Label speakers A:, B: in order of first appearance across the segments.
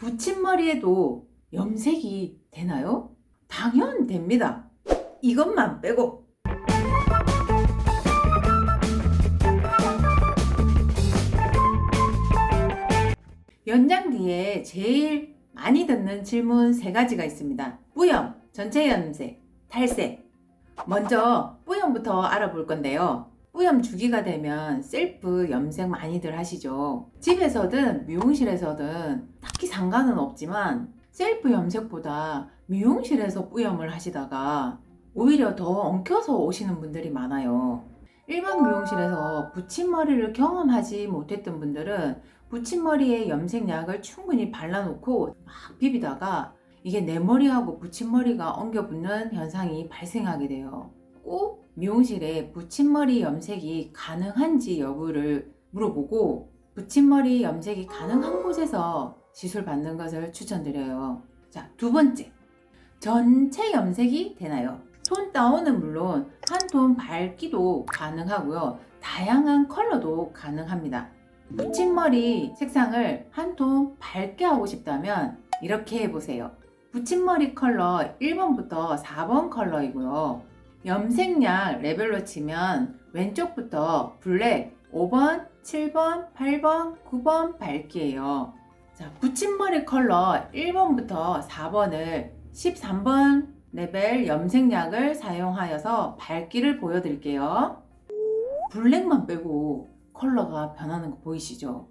A: 붙임머리에도 염색이 되나요? 당연 됩니다. 이것만 빼고. 연장 뒤에 제일 많이 듣는 질문 세 가지가 있습니다. 뿌염, 전체 염색, 탈색. 먼저 뿌염부터 알아볼 건데요. 뿌염 주기가 되면 셀프 염색 많이들 하시죠. 집에서든 미용실에서든 딱히 상관은 없지만 셀프 염색보다 미용실에서 뿌염을 하시다가 오히려 더 엉켜서 오시는 분들이 많아요. 일반 미용실에서 붙임머리를 경험하지 못했던 분들은 붙임머리에 염색약을 충분히 발라놓고 막 비비다가 이게 내 머리하고 붙임머리가 엉겨 붙는 현상이 발생하게 돼요. 꼭 미용실에 붙임머리 염색이 가능한지 여부를 물어보고 붙임머리 염색이 가능한 곳에서 시술 받는 것을 추천드려요. 자, 두 번째. 전체 염색이 되나요? 톤 다운은 물론 한 톤 밝기도 가능하고요. 다양한 컬러도 가능합니다. 붙임머리 색상을 한 톤 밝게 하고 싶다면 이렇게 해보세요. 붙임머리 컬러 1번부터 4번 컬러이고요. 염색약 레벨로 치면 왼쪽부터 블랙 5번, 7번, 8번, 9번 밝기예요. 자, 붙임머리 컬러 1번부터 4번을 13번 레벨 염색약을 사용하여서 밝기를 보여드릴게요. 블랙만 빼고 컬러가 변하는 거 보이시죠?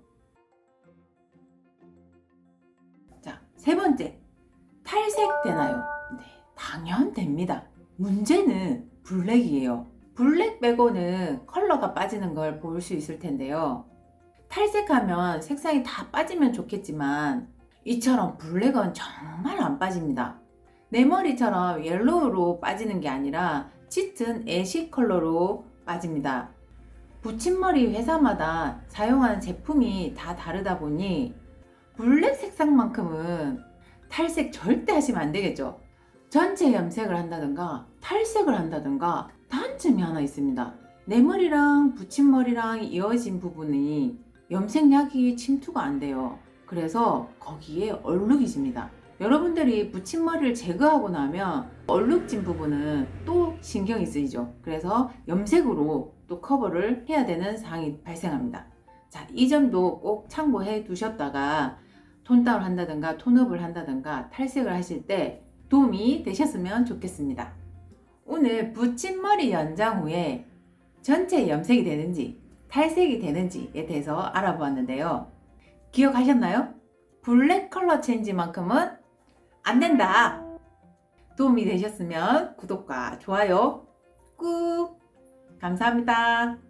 A: 자, 세 번째. 탈색 되나요? 네, 당연 됩니다. 문제는 블랙이에요. 블랙 빼고는 컬러가 빠지는 걸 볼 수 있을 텐데요. 탈색하면 색상이 다 빠지면 좋겠지만 이처럼 블랙은 정말 안 빠집니다. 내 머리처럼 옐로우로 빠지는 게 아니라 짙은 애쉬 컬러로 빠집니다. 붙임머리 회사마다 사용하는 제품이 다 다르다 보니 블랙 색상만큼은 탈색 절대 하시면 안 되겠죠. 전체 염색을 한다든가 탈색을 한다든가 단점이 하나 있습니다. 내 머리랑 붙임머리랑 이어진 부분이 염색약이 침투가 안 돼요. 그래서 거기에 얼룩이 집니다. 여러분들이 붙임머리를 제거하고 나면 얼룩진 부분은 또 신경이 쓰이죠. 그래서 염색으로 또 커버를 해야 되는 상황이 발생합니다. 자, 이 점도 꼭 참고해 두셨다가 톤 다운 한다든가 톤업을 한다든가 탈색을 하실 때 도움이 되셨으면 좋겠습니다. 오늘 붙임머리 연장 후에 전체 염색이 되는지 탈색이 되는지에 대해서 알아보았는데요. 기억하셨나요? 블랙 컬러 체인지만큼은 안 된다. 도움이 되셨으면 구독과 좋아요 꾹 감사합니다.